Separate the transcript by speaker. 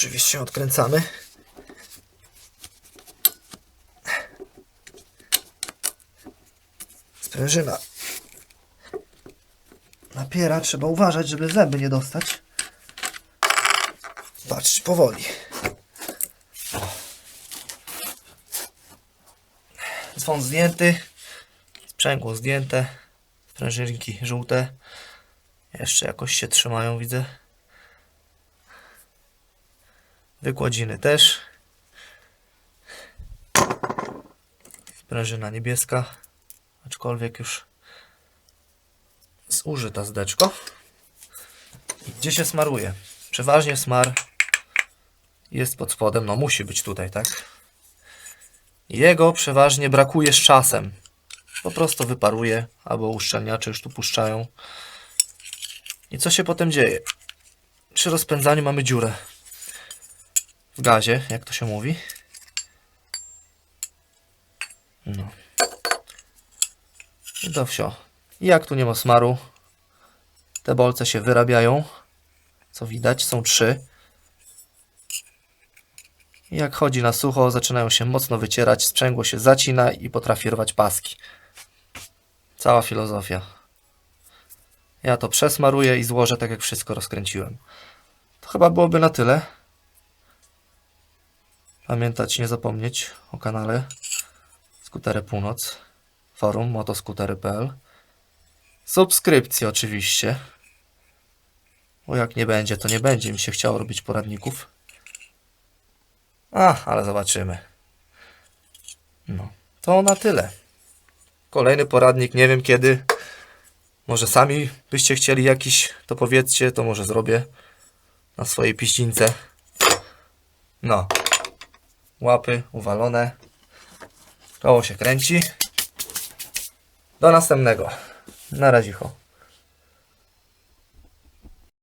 Speaker 1: oczywiście odkręcamy. Sprężyna. Napiera, trzeba uważać, żeby zęby nie dostać. Patrzcie, powoli. Dzwon zdjęty. Sprzęgło zdjęte. Sprężynki żółte. Jeszcze jakoś się trzymają, widzę. Wykładziny też. Sprężyna niebieska. Aczkolwiek już zużyta zdeczko. Gdzie się smaruje? Przeważnie smar jest pod spodem. No musi być tutaj, tak? Jego przeważnie brakuje z czasem. Po prostu wyparuje, albo uszczelniacze już tu puszczają. I co się potem dzieje? Przy rozpędzaniu mamy dziurę w gazie, jak to się mówi. No. I to wsio. Jak tu nie ma smaru, te bolce się wyrabiają. Co widać, są trzy. Jak chodzi na sucho, zaczynają się mocno wycierać, sprzęgło się zacina i potrafi rwać paski. Cała filozofia. Ja to przesmaruję i złożę tak jak wszystko rozkręciłem. To chyba byłoby na tyle. Pamiętać, nie zapomnieć o kanale Skutery Północ, forum motoskutery.pl. Subskrypcje oczywiście. Bo jak nie będzie, to nie będzie mi się chciało robić poradników. A, ale zobaczymy. No, to na tyle. Kolejny poradnik, nie wiem kiedy. Może sami byście chcieli jakiś, to powiedzcie, to może zrobię na swojej piździnce. No. Łapy uwalone. Koło się kręci. Do następnego. Na razie.